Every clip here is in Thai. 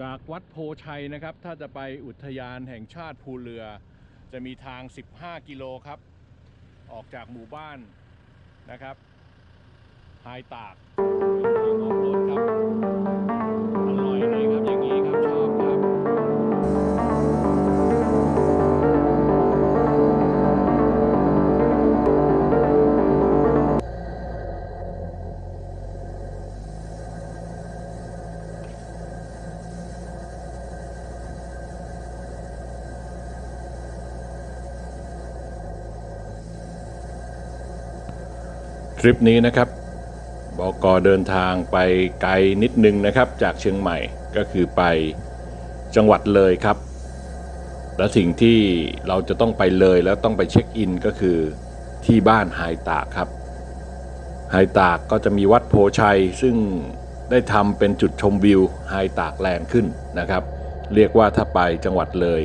จากวัดโพชัยนะครับ ถ้าจะไปอุทยานแห่งชาติภูเรือ จะมีทาง 15 กิโลครับ ออกจากหมู่บ้านนะครับไฮตากทางออกรถครับ ทริปนี้นะครับบอกอเดินทางไปไกลนิดนึงนะครับ จากเชียงใหม่ก็คือไปจังหวัดเลยครับ และสิ่งที่เราจะต้องไปเลยแล้วต้องไปเช็คอินก็คือที่บ้านไฮตากครับไฮตากก็จะมีวัดโพชัย ซึ่งได้ทำเป็นจุดชมวิวไฮตากแลนด์ขึ้นนะครับ เรียกว่าถ้าไปจังหวัดเลย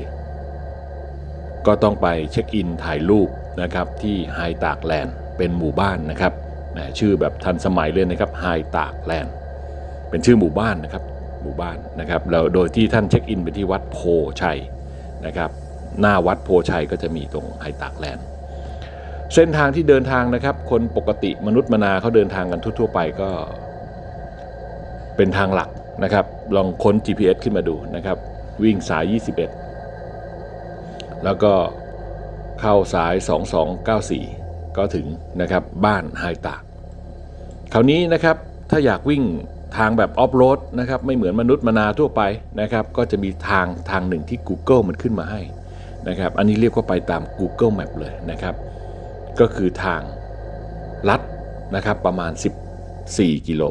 ก็ต้องไปเช็คอินถ่ายรูปนะครับที่ไฮตากแลนด์ เป็นหมู่บ้านนะครับชื่อแบบทันสมัยเลยนะครับไฮตากแลนด์เป็นชื่อหมู่บ้านนะครับหมู่บ้านนะครับแล้วโดยที่ท่านเช็คอินไปที่วัดโพชัยนะครับหน้าวัดโพชัยก็จะมีตรงไฮตากแลนด์เส้นทางที่เดินทางนะครับ คนปกติมนุษย์มนาเขาเดินทางกันทั่ว ๆ ไปก็เป็นทางหลักนะครับ ลองค้น GPS ขึ้นมาดูนะครับ วิ่งสาย 21 แล้วก็เข้าสาย 2294 ก็ถึงนะครับบ้านไฮตากคราวนี้นะครับถ้าอยากวิ่งทางแบบออฟโรดนะครับไม่เหมือนมนุษย์มนาทั่วไปนะครับก็จะมีทางทางหนึ่งที่ Google มันขึ้นมาให้นะครับอันนี้เรียกว่าไปตาม Google Map เลยนะครับ ก็คือทางลัดนะครับประมาณ 14 กิโล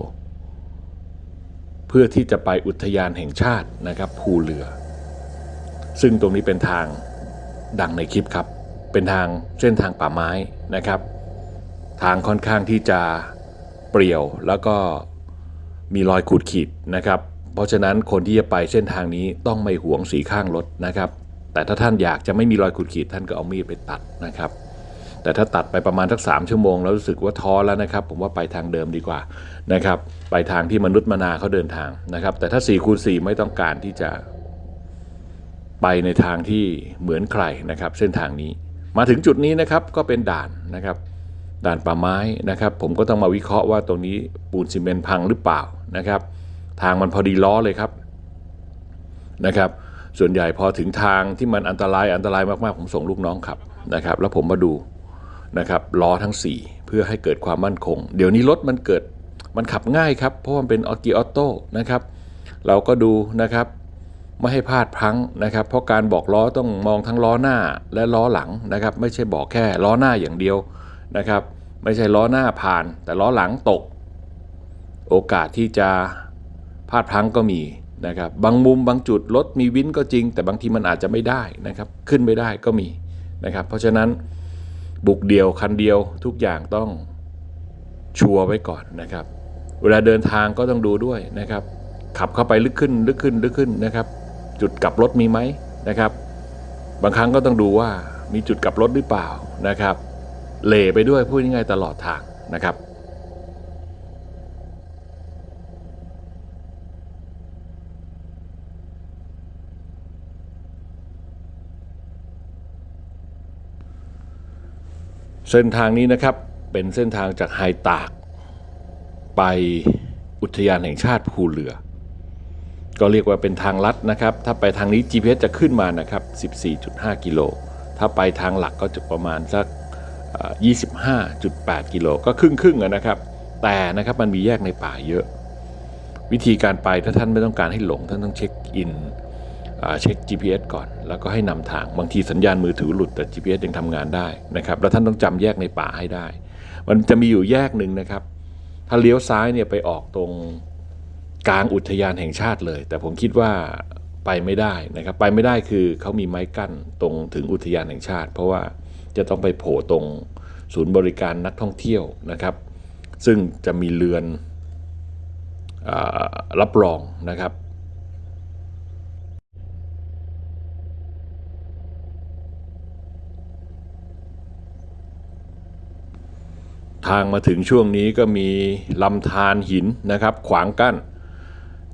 เพื่อที่จะไปอุทยานแห่งชาตินะครับภูเรือ ซึ่งตรงนี้เป็นทางดังในคลิปครับ เป็นทางเส้นทางป่าไม้นะครับ ทางค่อนข้างที่จะเปรี่ยวแล้วก็มีรอยขูดขีดนะครับ เพราะฉะนั้นคนที่จะไปเส้นทางนี้ต้องไม่หวงสีข้างรถนะครับ แต่ถ้าท่านอยากจะไม่มีรอยขูดขีดท่านก็เอามีดไปตัดนะครับ แต่ถ้าตัดไปประมาณสักสามชั่วโมงแล้วรู้สึกว่าท้อแล้วนะครับ ผมว่าไปทางเดิมดีกว่านะครับ ไปทางที่มนุษย์มนาเขาเดินทางนะครับ แต่ถ้า4คูณ4ไม่ต้องการที่จะไปในทางที่เหมือนใครนะครับ เส้นทางนี้ มาถึงจุดนี้นะครับก็เป็นด่านนะครับ ด่านป่าไม้นะครับ ผมก็ต้องมาวิเคราะห์ว่าตรงนี้ปูนซีเมนต์พังหรือเปล่านะครับ ทางมันพอดีล้อเลยครับนะครับ ส่วนใหญ่พอถึงทางที่มันอันตรายอันตรายมากๆผมส่งลูกน้องขับนะครับ แล้วผมมาดูนะครับล้อทั้ง 4 เพื่อให้เกิดความมั่นคง เดี๋ยวนี้รถมันเกิดมันขับง่ายครับ เพราะมันเป็นออกีออโต้นะครับ เราก็ดูนะครับ ไม่ให้พลาดพลั้งนะครับ เพราะการบอกล้อต้องมองทั้งล้อหน้าและล้อหลังนะครับ ไม่ใช่บอกแค่ล้อหน้าอย่างเดียวนะครับ ไม่ใช่ล้อหน้าผ่าน แต่ล้อหลังตก โอกาสที่จะพลาดพลั้งก็มีนะครับ บางมุมบางจุดรถมีวินก็จริง แต่บางทีมันอาจจะไม่ได้นะครับ ขึ้นไม่ได้ก็มีนะครับ เพราะฉะนั้นบุกเดียวคันเดียวทุกอย่างต้องชัวร์ไว้ก่อนนะครับ เวลาเดินทางก็ต้องดูด้วยนะครับ ขับเข้าไปลึกขึ้นลึกขึ้นลึกขึ้นนะครับ จุดกลับรถมีไหมนะครับ บางครั้งก็ต้องดูว่ามีจุดกลับรถหรือเปล่านะครับเหล่ไปด้วยพูดง่ายๆตลอดทางนะครับเส้นทางนี้นะครับเป็นเส้นทางจากไฮตาก ไปอุทยานแห่งชาติภูเรือ ก็เรียกว่าเป็นทางลัดนะครับ ถ้าไปทางนี้ GPS จะขึ้นมานะครับ 14.5 กิโล ถ้าไปทางหลักก็จะประมาณสัก 25.8 กิโล ก็ครึ่งครึ่งๆนะครับ แต่นะครับมันมีแยกในป่าเยอะ วิธีการไปถ้าท่านไม่ต้องการให้หลง ท่านต้องเช็คอินเช็ค GPS ก่อน แล้วก็ให้นำทาง บางทีสัญญาณมือถือหลุดแต่ GPS ยังทำงานได้นะครับ แล้วท่านต้องจำแยกในป่าให้ได้ มันจะมีอยู่แยกหนึ่งนะครับ ถ้าเลี้ยวซ้ายเนี่ยไปออกตรง กลางอุทยานแห่งชาติเลย แต่ผมคิดว่าไปไม่ได้นะครับ ไปไม่ได้คือเขามีไม้กั้นตรงถึงอุทยานแห่งชาติ เพราะว่าจะต้องไปโผล่ตรงศูนย์บริการนักท่องเที่ยวนะครับ ซึ่งจะมีเรือนอรับรองนะครับทางมาถึงช่วงนี้ก็มีลำธารหินนะครับ ขวางกั้น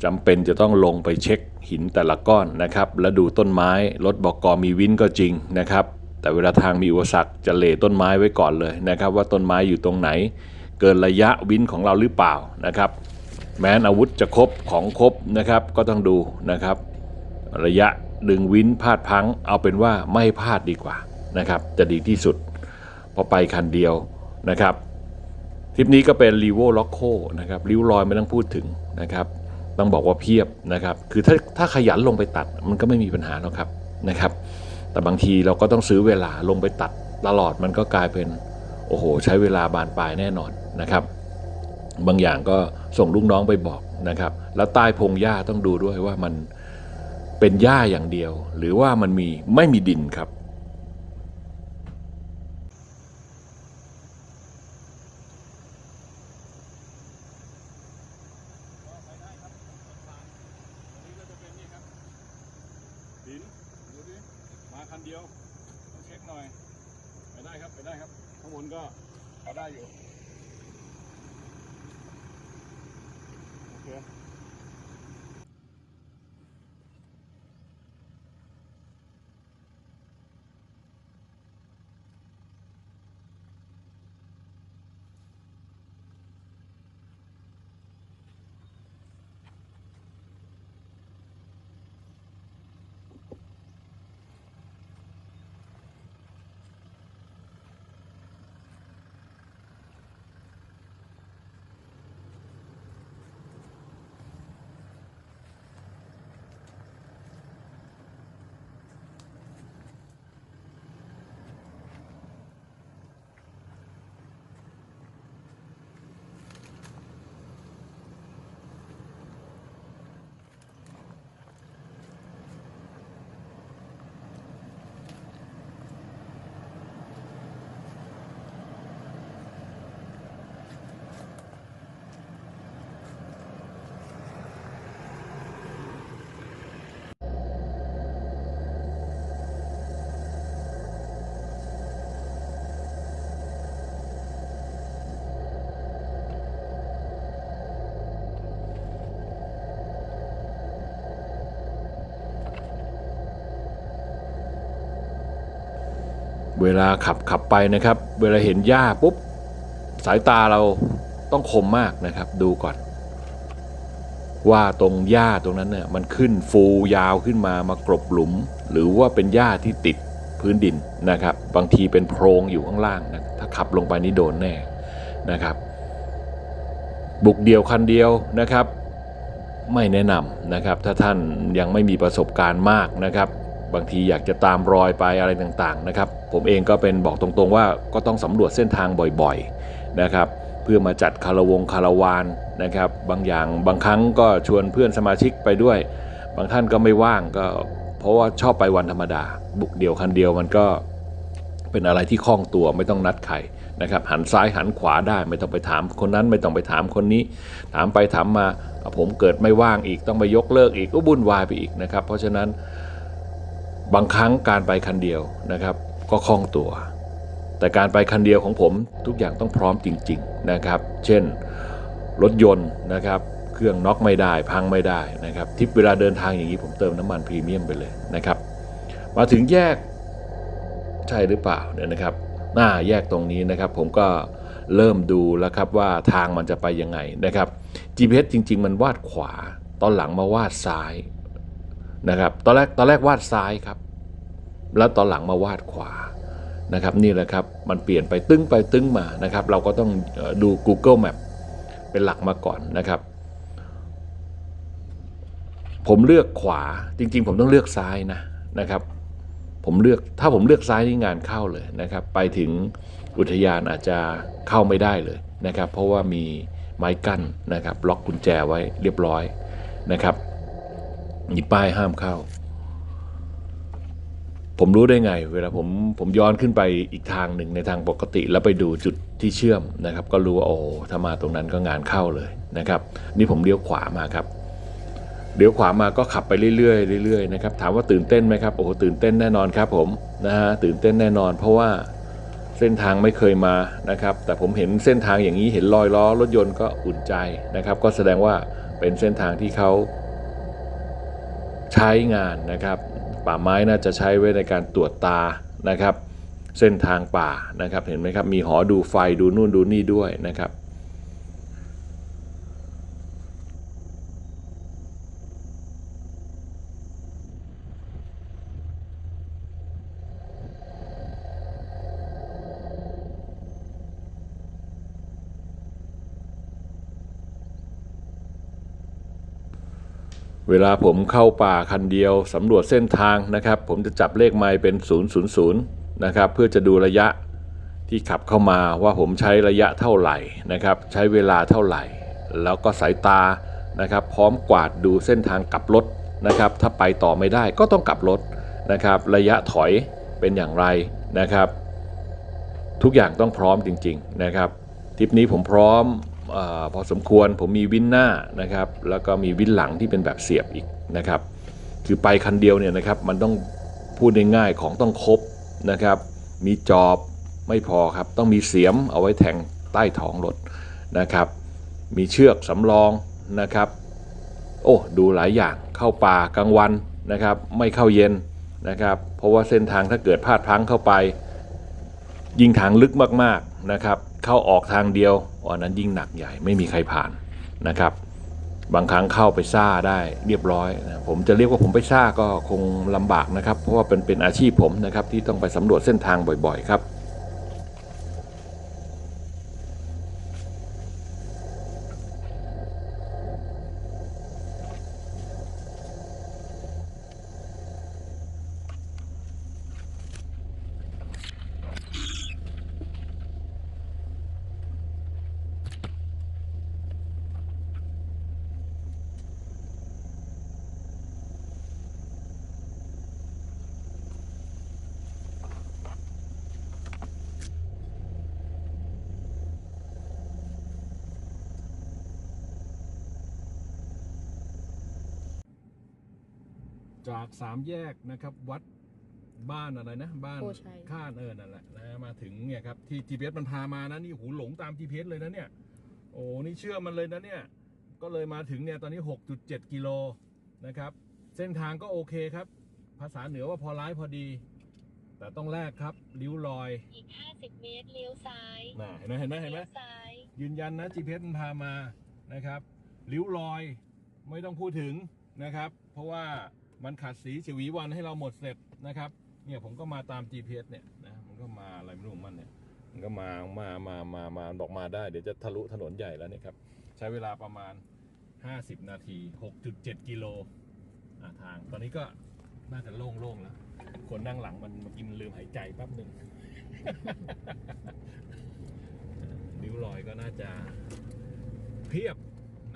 จำเป็นจะต้องลงไปเช็คหินแต่ละก้อนนะครับและดูต้นไม้รถบกมีวินก็จริงนะครับ แต่เวลาทางมีอุปสรรคจะเลต้นไม้ไว้ก่อนเลยนะครับ ว่าต้นไม้อยู่ตรงไหน เกินระยะวินของเราหรือเปล่านะครับ แม้นอาวุธจะครบของครบนะครับ ก็ต้องดูนะครับ ระยะดึงวินพลาดพัง เอาเป็นว่าไม่พลาดดีกว่านะครับ จะดีที่สุดพอไปคันเดียวนะครับทริปนี้ก็เป็นรีโวล็อกโคนะครับริ้วรอยไม่ต้องพูดถึงนะครับ ต้องบอกว่าเพียบนะครับ คือถ้าถ้าขยันลงไปตัดมันก็ไม่มีปัญหาหรอกครับนะครับ แต่บางทีเราก็ต้องซื้อเวลาลงไปตัดตลอดมันก็กลายเป็นโอ้โห ใช้เวลาบานปลายแน่นอนนะครับ บางอย่างก็ส่งลูกน้องไปบอกนะครับ แล้วใต้พงหญ้าต้องดูด้วยว่ามันเป็นหญ้าอย่างเดียว หรือว่ามันมีไม่มีดินครับ หินดูดิมาคันเดียวต้องเช็คหน่อย ได้ครับไปได้ครับ ข้างบนก็พอได้อยู่ โอเค เวลาขับขับไปนะครับ เวลาเห็นหญ้าปุ๊บ สายตาเราต้องคมมากนะครับ ดูก่อน ว่าตรงหญ้าตรงนั้นเนี่ยมันขึ้นฟูยาวขึ้นมามากรบหลุม หรือว่าเป็นหญ้าที่ติดพื้นดินนะครับ บางทีเป็นโพรงอยู่ข้างล่างนะถ้าขับลงไปนี่โดนแน่นะครับ บุกเดียวคันเดียวนะครับ ไม่แนะนำนะครับ ถ้าท่านยังไม่มีประสบการณ์มากนะครับ บางทีอยากจะตามรอยไปอะไรต่างๆนะครับ ผมเองก็เป็นบอกตรงๆว่าก็ต้องสำรวจเส้นทางบ่อยๆนะครับเพื่อมาจัดคาราวงคาราวานนะครับ บางอย่างบางครั้งก็ชวนเพื่อนสมาชิกไปด้วย บางท่านก็ไม่ว่างก็ เพราะว่าชอบไปวันธรรมดา บุกเดียวคันเดียวมันก็เป็นอะไรที่คล่องตัวไม่ต้องนัดใครนะครับหันซ้ายหันขวาได้ไม่ต้องไปถามคนนั้นไม่ต้องไปถามคนนี้ ถามไปถามมาผมเกิดไม่ว่างอีกต้องไปยกเลิกอีกก็บุ่นวายไปอีกนะครับ เพราะฉะนั้น บางครั้งการไปคันเดียวนะครับ ก็คล่องตัว แต่การไปคันเดียวของผมทุกอย่างต้องพร้อมจริง ๆนะครับ เช่นรถยนต์นะครับ เครื่องน็อกไม่ได้พังไม่ได้นะครับทิปเวลาเดินทางอย่างนี้ผมเติมน้ำมันพรีเมียมไปเลยนะครับ มาถึงแยกใช่หรือเปล่าเนี่ยนะครับ หน้าแยกตรงนี้นะครับ ผมก็เริ่มดูแล้วครับว่าทางมันจะไปยังไงนะครับ GPS จริง ๆ มันวาดขวา ตอนหลังมาวาดซ้าย นะครับตอนแรกตอนแรกวาดซ้ายครับ แล้วตอนหลังมาวาดขวานะครับนี่แหละครับมันเปลี่ยนไปตึ้งไปตึ้งมานะครับ เราก็ต้องดู Google Map เป็นหลักมาก่อนนะครับ ผมเลือกขวาจริง ๆ ผมต้องเลือกซ้ายนะนะครับ ผมเลือกถ้าผมเลือกซ้ายนี่งานเข้าเลยนะครับ ไปถึงอุทยานอาจจะเข้าไม่ได้เลยนะครับ เพราะว่ามีไม้กั้นนะครับ ล็อกกุญแจไว้เรียบร้อยนะครับ มีป้ายห้ามเข้า ผมรู้ได้ไง เวลาผมผมย้อนขึ้นไปอีกทางหนึ่งในทางปกติ แล้วไปดูจุดที่เชื่อมนะครับ ก็รู้ว่าโอ้ถ้ามาตรงนั้นก็งานเข้าเลยนะครับ นี่ผมเลี้ยวขวามาครับเดี๋ยวขวามาก็ขับไปเรื่อยๆเรื่อยๆนะครับถามว่าตื่นเต้นไหมครับโอ้โหตื่นเต้นแน่นอนครับผมนะฮะตื่นเต้นแน่นอน เพราะว่าเส้นทางไม่เคยมานะครับ แต่ผมเห็นเส้นทางอย่างนี้เห็นรอยล้อรถยนต์ก็อุ่นใจนะครับ ก็แสดงว่าเป็นเส้นทางที่เขา ใช้งานนะครับ ป่าไม้น่าจะใช้ไว้ในการตรวจตานะครับ เส้นทางป่านะครับ เห็นไหมครับ มีหอดูไฟดูนู่นดูนี่ด้วยนะครับ เวลาผมเข้าป่าคันเดียวสำรวจเส้นทางนะครับ ผมจะจับเลขไมล์เป็น 000 นะครับเพื่อจะดูระยะที่ขับเข้ามาว่าผมใช้ระยะเท่าไหร่นะครับ ใช้เวลาเท่าไหร่ แล้วก็สายตานะครับ พร้อมกวาดดูเส้นทางกลับรถนะครับ ถ้าไปต่อไม่ได้ก็ต้องกลับรถนะครับ ระยะถอยเป็นอย่างไรนะครับ ทุกอย่างต้องพร้อมจริง ๆนะครับทริปนี้ผมพร้อม อพอสมควรผมมีวินหน้านะครับแล้วก็มีวินหลังที่เป็นแบบเสียบอีกนะครับ คือไปคันเดียวเนี่ยนะครับมันต้องพูดง่ายๆของต้องครบนะครับ มีจอบไม่พอครับต้องมีเสียมเอาไว้แทงใต้ท้องรถนะครับ มีเชือกสำรองนะครับ โอ้ดูหลายอย่างเข้าป่ากลางวันนะครับ ไม่เข้าเย็นนะครับ เพราะว่าเส้นทางถ้าเกิดพลาดพลั้งเข้าไป ยิ่งทางลึกมากๆนะครับ เข้าออกทางเดียว อันนั้นยิ่งหนักใหญ่ไม่มีใครผ่านนะครับ บางครั้งเข้าไปซ่าได้เรียบร้อยนะผมจะเรียกว่าผมไปซ่าก็คงลำบากนะครับ เพราะว่าเป็นเป็นอาชีพผมนะครับที่ต้องไปสำรวจเส้นทางบ่อยๆครับ จากสามแยกนะครับ วัดบ้านอะไรนะ บ้านโพชัย ข้านเออนั่นแหละนะมาถึงเนี่ยครับที่ GPS มันพามานะนี่หูหลงตาม GPS เลยนะเนี่ย โอ้นี่เชื่อมันเลยนะเนี่ย ก็เลยมาถึงเนี่ยตอนนี้ 6.7 กิโลนะครับ เส้นทางก็โอเคครับ ภาษาเหนือว่าพอร้ายพอดี แต่ต้องแลกครับริ้วรอยอีก 50 เมตรเลี้ยวซ้ายน่ะเห็นไหมเห็นไหมเห็นไหมลี้ยวซ้าย ยืนยันนะ GPS มันพามานะครับริ้วรอยไม่ต้องพูดถึงนะครับ เพราะว่า มันขัดสีฉวีวันให้เราหมดเสร็จนะครับ เนี่ยผมก็มาตาม GPS เนี่ยนะมันก็มาอะไรไม่รู้มันเนี่ย มันก็มามามามามาบอกมาได้เดี๋ยวจะทะลุถนนใหญ่แล้วเนี่ยครับ ใช้เวลาประมาณ 50 นาที 6.7 กิโลทาง ตอนนี้ก็น่าจะโล่งๆแล้วคนนั่งหลังมันมื่อกี้มันลืมหายใจแป๊บหนึ่งริ้วรอยก็น่าจะเพียบ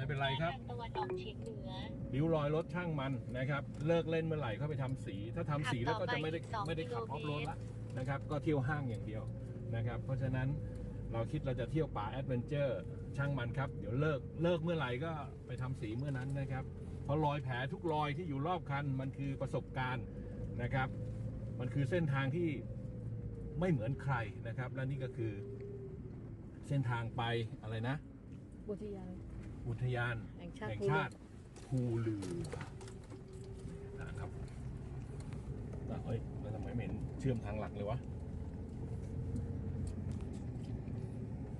ไม่เป็นไรครับทางตะวันออกเฉียงเหนือ ริ้วรอยรถช่างมันนะครับ เลิกเล่นเมื่อไหร่ก็ไปทำสี ถ้าทำสีแล้วก็จะไม่ได้ขับต่อไปอีกสองไม่ได้ขับออฟกิโรโลดเมตร ละนะครับ ก็เที่ยวห้างอย่างเดียวนะครับ เพราะฉะนั้นเราคิดเราจะเที่ยวป่าแอดเวนเจอร์ช่างมันครับ เดี๋ยวเลิกเลิกเมื่อไหร่ก็ไปทำสีเมื่อนั้นนะครับ เพราะรอยแผลทุกรอยที่อยู่รอบคันมันคือประสบการณ์นะครับ มันคือเส้นทางที่ไม่เหมือนใครนะครับ และนี่ก็คือเส้นทางไปอะไรนะอุทยาน อุทยานแห่งชาติ แห่งภูชาติภูลือนะครับแต่เฮ้ยแล้วทำไมไม่เห็นเชื่อมทางหลักเลยวะ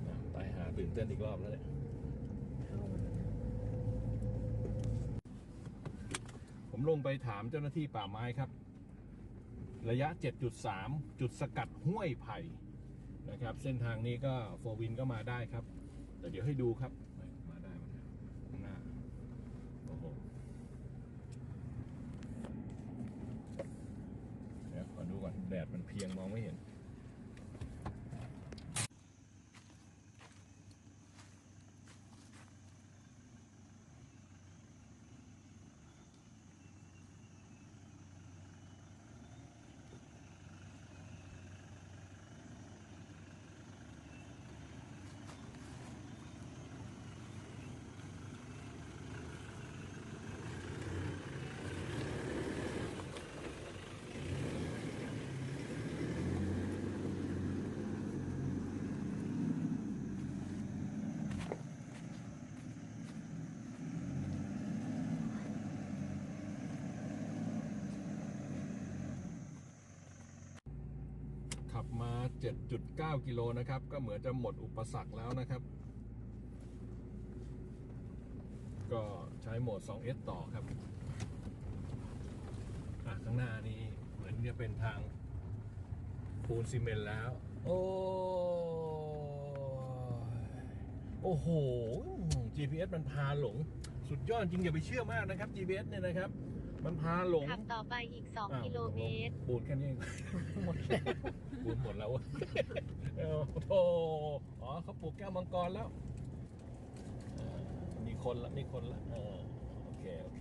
อะตายหาตื่นเต้นอีกรอบแล้วเนี่ยเข้ามาผมลงไปถามเจ้าหน้าที่ป่าไม้ครับ ระยะ 7.3 จุดสกัดห้วยไผ่นะครับ เส้นทางนี้ก็โฟวินก็มาได้ครับ แต่เดี๋ยวให้ดูครับมาได้มาได้ข้างหน้าโอ้โหเดี๋ยวขอดูก่อน แดดมันเพียงมองไม่เห็น 7.9 กิโลนะครับ ก็เหมือนจะหมดอุปสรรคแล้วนะครับ ก็ใช้โหมด 2S ต่อครับอะข้างหน้านี้เหมือนจะเป็นทางปูนซีเมนต์แล้ว โอ้โอ้โห GPS มันพาหลง สุดยอดจริงอย่าไปเชื่อมากนะครับ GPS เนี่ยนะครับ มันพาหลงขับต่อไปอีกอ้าว2กิโลเมตรปูนแค่นี้เองหมดแล้วปูนหมดแล้วเว้ยเออโธ่อ๋อเขาปลูกแก้วมังกรแล้วเออมีคนละมีคนละเออโอเค โอเค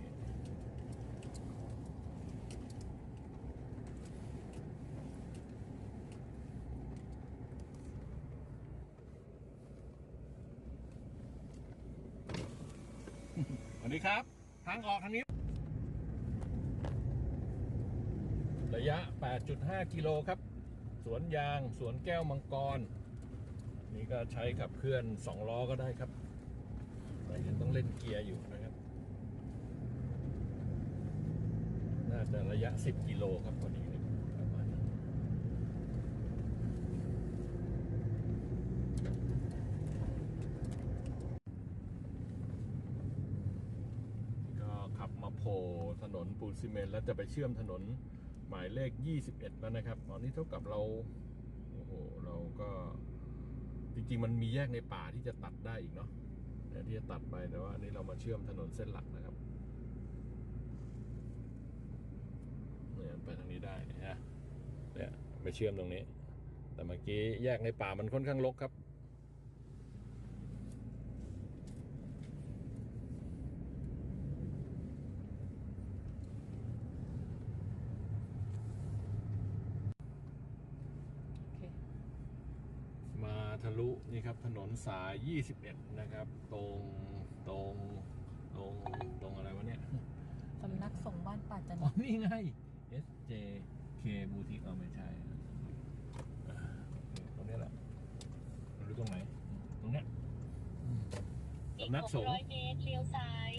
สวัสดีครับ ทางออกทางนี้ ระยะ 8.5 กิโลครับ สวนยาง สวนแก้วมังกร นี่ก็ใช้ขับเคลื่อน 2 ล้อก็ได้ครับแต่ยังต้องเล่นเกียร์อยู่นะครับ น่าจะระยะ 10 กิโลครับพอดีเลยประมาณนั้ก็ขับมาโผล่ถนนปูนซีเมนต์แล้วจะไปเชื่อมถนน หมายเลข 21 แล้วนะครับตอนนี้เท่ากับเรา โอ้โห เราก็จริง ๆ มันมีแยกในป่าที่จะตัดได้อีกเนาะเนี่ยที่จะตัดไปแต่ว่าอันนี้เรามาเชื่อมถนนเส้นหลักนะครับเนี่ยไปทางนี้ได้นะฮะเนี่ยไปเชื่อมตรงนี้ แต่เมื่อกี้แยกในป่ามันค่อนข้างรกครับ โอเค มา ทะลุนี่ครับถนนสาย 21 นะครับ ตรงตรงตรงตรงอะไรวะเนี่ยสำนักสงฆ์บ้านป่าจันทอ๋อร์นี่ไง SJK บูติกเอาไม่ใช่อ่าโอเคตรงนี้แหละไม่รู้ตรงไหน ตรงเนี้ยอีกสำนักสงฆ์600เมตรเลี้ยวซ้าย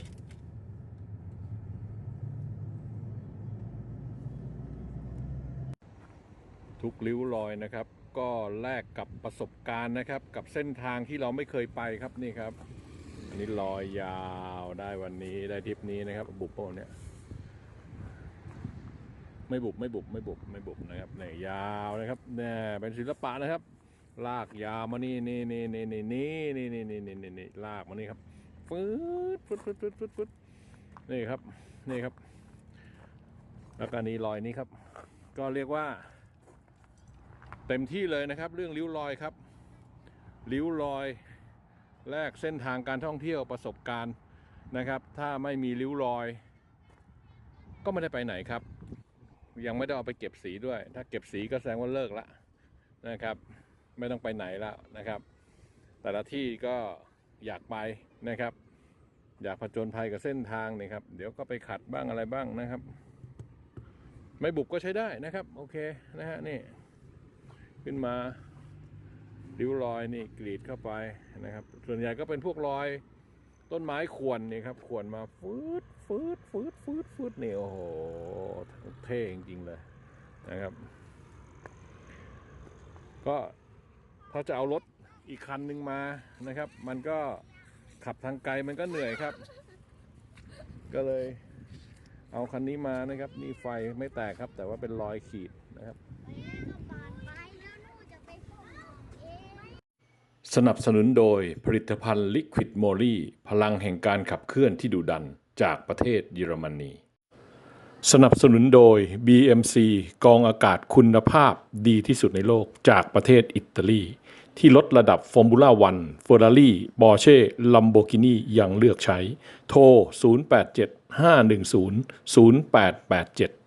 ทุกริ้วรอยนะครับ ก็แลกกับประสบการณ์นะครับ กับเส้นทางที่เราไม่เคยไปครับนี่ครับ อันนี้ลอยยาวได้วันนี้ได้ทริปนี้นะครับ บุบโปเนี่ยไม่บุบไม่บุบไม่บุบไม่บุบนะครับเนี่ยยาวนะครับเนี่ยเป็นศิลปะนะครับ ลากยาวมานี่นี่นี่นี่นี่นี่นี่นี่นี่นี่นี่นี่ลากมานี่ครับฟืดฟืดฟืดฟืดฟืดฟืดนี่ครับนี่ครับ แล้วก็นี่รอยนี้ครับ ก็เรียกว่า เต็มที่เลยนะครับ เรื่องริ้วรอยครับ ริ้วรอยแรกเส้นทางการท่องเที่ยวประสบการณ์นะครับ ถ้าไม่มีริ้วรอย ก็ไม่ได้ไปไหนครับ ยังไม่ได้เอาไปเก็บสีด้วย ถ้าเก็บสีก็แสดงว่าเลิกละนะครับ ไม่ต้องไปไหนแล้วนะครับ แต่ละที่ก็อยากไปนะครับ อยากผจญภัยกับเส้นทางนี่ครับ เดี๋ยวก็ไปขัดบ้างอะไรบ้างนะครับ ไม่บุบก็ใช้ได้นะครับ โอเคนะฮะนี่ ขึ้นมาริ้วรอยนี่กรีดเข้าไปนะครับ ส่วนใหญ่ก็เป็นพวกรอยต้นไม้ขวนนี่ครับขวนมาฟืดฟืดฟืดฟืดฟืดนี่โอ้โหเท่จริงๆเลยนะครับ ก็ถ้าจะเอารถอีกคันหนึ่งมานะครับ มันก็ขับทางไกลมันก็เหนื่อยครับ ก็เลยเอาคันนี้มานะครับ นี่ไฟไม่แตกครับ แต่ว่าเป็นรอยขีดนะครับ สนับสนุนโดยผลิตภัณฑ์ลิควิดโมลีพลังแห่งการขับเคลื่อนที่ดุดันจากประเทศเยอรมนี สนับสนุนโดย BMC กองอากาศคุณภาพดีที่สุดในโลกจากประเทศอิตาลี ที่ลดระดับฟอร์มูล่าวันเฟอร์รารี่บอเช่ลัมโบกินียังเลือกใช้ โทร 087 510 0887